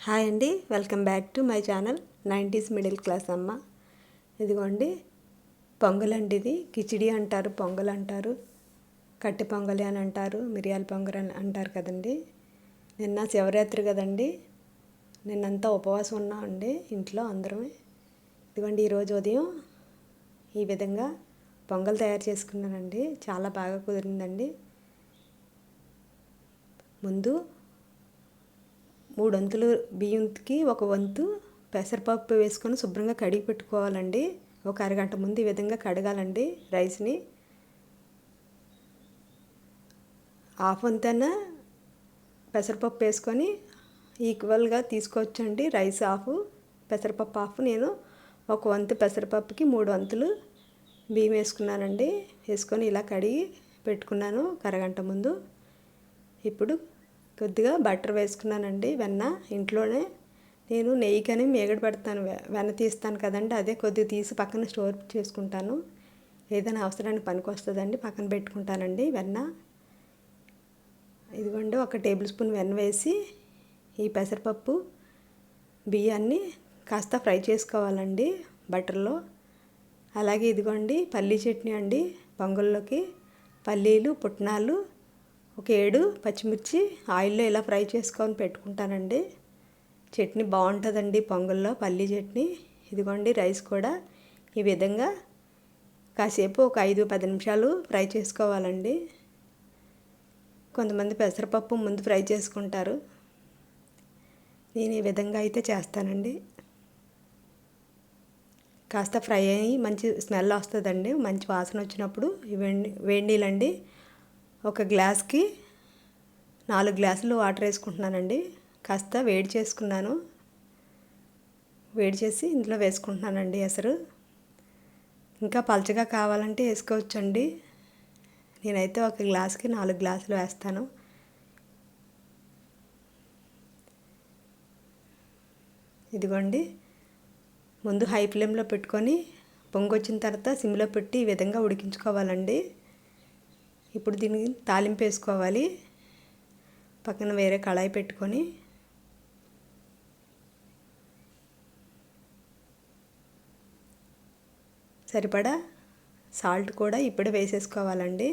Hi అండి welcome back to my channel nineties middle class అమ్మ. ఇదిగోండి పొంగల్ అండి ఇది కిచిడి అంటారు పొంగల్ అంటారు కట్టె పొంగలి అని అంటారు మిరియాల పొంగల్ అని అంటారు కదండి. నిన్న శివరాత్రి కదండి నిన్నంతా ఉపవాసం ఉన్నా అండి ఇంట్లో అందరమే. ఇదిగోండి ఈరోజు ఉదయం ఈ విధంగా పొంగల్ తయారు చేసుకున్నానండి చాలా బాగా కుదిరిందండి. ముందు మూడు వంతులు బియ్యంకి ఒక వంతు పెసరపప్పు వేసుకొని శుభ్రంగా కడిగి పెట్టుకోవాలండి. ఒక అరగంట ముందు ఈ విధంగా కడగాలండి రైస్ని. హాఫ్ వంతన పెసరపప్పు వేసుకొని ఈక్వల్గా తీసుకోవచ్చండి రైస్ హాఫ్ పెసరపప్పు హాఫ్. నేను ఒక వంతు పెసరపప్పుకి మూడు వంతులు బియ్యం వేసుకున్నానండి. వేసుకొని ఇలా కడిగి పెట్టుకున్నాను అరగంట ముందు. ఇప్పుడు కొద్దిగా బటర్ వేసుకున్నానండి వెన్న ఇంట్లోనే. నేను నెయ్యి కానీ మేగడ పెడతాను వెన్న తీస్తాను కదండి అదే కొద్దిగా తీసి పక్కన స్టోర్ చేసుకుంటాను. ఏదైనా అవసరానికి పనికి వస్తుందండి పక్కన పెట్టుకుంటానండి వెన్న. ఇదిగోండి ఒక టేబుల్ స్పూన్ వెన్న వేసి ఈ పెసరపప్పు బియ్యాన్ని కాస్త ఫ్రై చేసుకోవాలండి బటర్లో. అలాగే ఇదిగోండి పల్లీ చట్నీ అండి పొంగల్లోకి పల్లీలు పుట్నాలు ఒక ఏడు పచ్చిమిర్చి ఆయిల్లో ఇలా ఫ్రై చేసుకొని పెట్టుకుంటానండి. చట్నీ బాగుంటుందండి పొంగల్లో పల్లీ చట్నీ. ఇదిగోండి రైస్ కూడా. ఈ విధంగా కాసేపు ఒక ఐదు పది నిమిషాలు ఫ్రై చేసుకోవాలండి. కొంతమంది పెసరపప్పు ముందు ఫ్రై చేసుకుంటారు. నేను ఈ విధంగా అయితే చేస్తానండి. కాస్త ఫ్రై అయ్యి మంచి స్మెల్ వస్తుందండి. మంచి వాసన వచ్చినప్పుడు వేడి వేడి నీళ్ళండి ఒక గ్లాస్కి నాలుగు గ్లాసులు వాటర్ వేసుకుంటున్నానండి. కాస్త వేడి చేసుకున్నాను. వేడి చేసి ఇందులో వేసుకుంటున్నానండి ఎసరు. ఇంకా పలచగా కావాలంటే వేసుకోవచ్చండి. నేనైతే ఒక గ్లాస్కి నాలుగు గ్లాసులు వేస్తాను. ఇదిగోండి. ముందు హై ఫ్లేమ్లో పెట్టుకొని పొంగొచ్చిన తర్వాత సిమ్లో పెట్టి ఈ విధంగా ఉడికించుకోవాలండి. ఇప్పుడు దీనికి తాలింపు వేసుకోవాలి. పక్కన వేరే కళాయి పెట్టుకొని. సరిపడా? సాల్ట్ కూడా ఇప్పుడే వేసేసుకోవాలండి.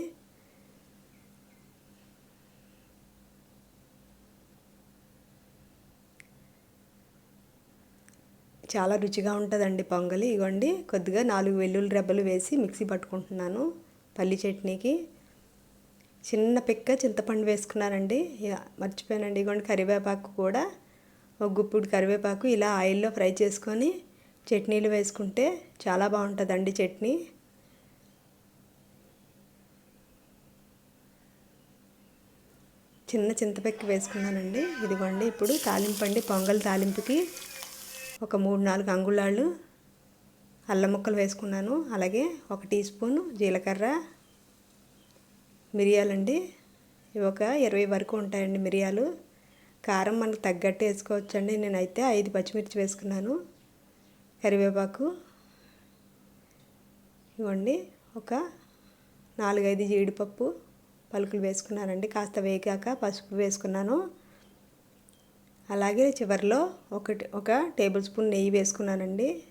చాలా రుచిగా ఉంటుందండి పొంగలి. ఇగోండి కొద్దిగా నాలుగు వెల్లుల్లి రెబ్బలు వేసి మిక్సీ పట్టుకుంటున్నాను. పల్లి చట్నీకి. చిన్న పిక్క చింతపండు వేసుకున్నానండి. మర్చిపోయానండి. ఇగోండి కరివేపాకు కూడా ఒక గుప్పుడు కరివేపాకు ఇలా ఆయిల్లో ఫ్రై చేసుకొని చట్నీలు వేసుకుంటే చాలా బాగుంటుందండి చట్నీ. చిన్న చింతపెక్కి వేసుకున్నానండి. ఇదిగోండి ఇప్పుడు తాలింపండి. పొంగల్ తాలింపుకి ఒక మూడు నాలుగు అంగుళాలు అల్లం ముక్కలు వేసుకున్నాను. అలాగే ఒక టీ స్పూన్ జీలకర్ర మిరియాలండి. ఇవి ఒక ఇరవై వరకు ఉంటాయండి మిరియాలు. కారం మనకు తగ్గట్టు వేసుకోవచ్చండి. నేనైతే ఐదు పచ్చిమిర్చి వేసుకున్నాను. కరివేపాకు. ఇవ్వండి. ఒక నాలుగైదు జీడిపప్పు పలుకులు వేసుకున్నానండి. కాస్త వేగాక పసుపు వేసుకున్నాను. అలాగే చివరిలో ఒకటి ఒక టేబుల్ స్పూన్ నెయ్యి వేసుకున్నానండి.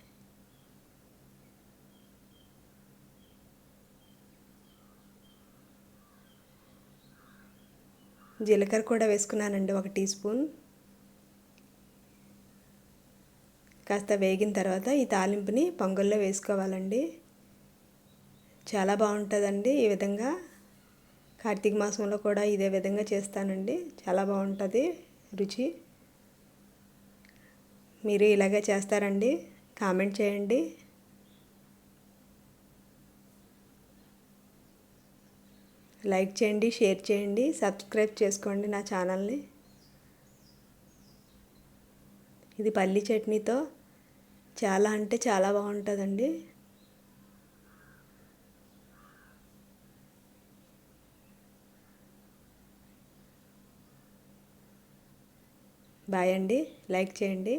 జీలకర్ర కూడా వేసుకున్నానండి ఒక టీ స్పూన్. కాస్త వేగిన తర్వాత ఈ తాలింపుని పొంగల్లో వేసుకోవాలండి. చాలా బాగుంటుందండి ఈ విధంగా. కార్తీక మాసంలో కూడా ఇదే విధంగా చేస్తానండి. చాలా బాగుంటుంది రుచి. మీరు ఇలాగే చేస్తారండి. కామెంట్ చేయండి. లైక్ చేయండి షేర్ చేయండి సబ్స్క్రైబ్ చేసుకోండి నా ఛానల్ని. ఇది పల్లి చట్నీతో చాలా అంటే చాలా బాగుంటుందండి. బాయ్ అండి లైక్ చేయండి.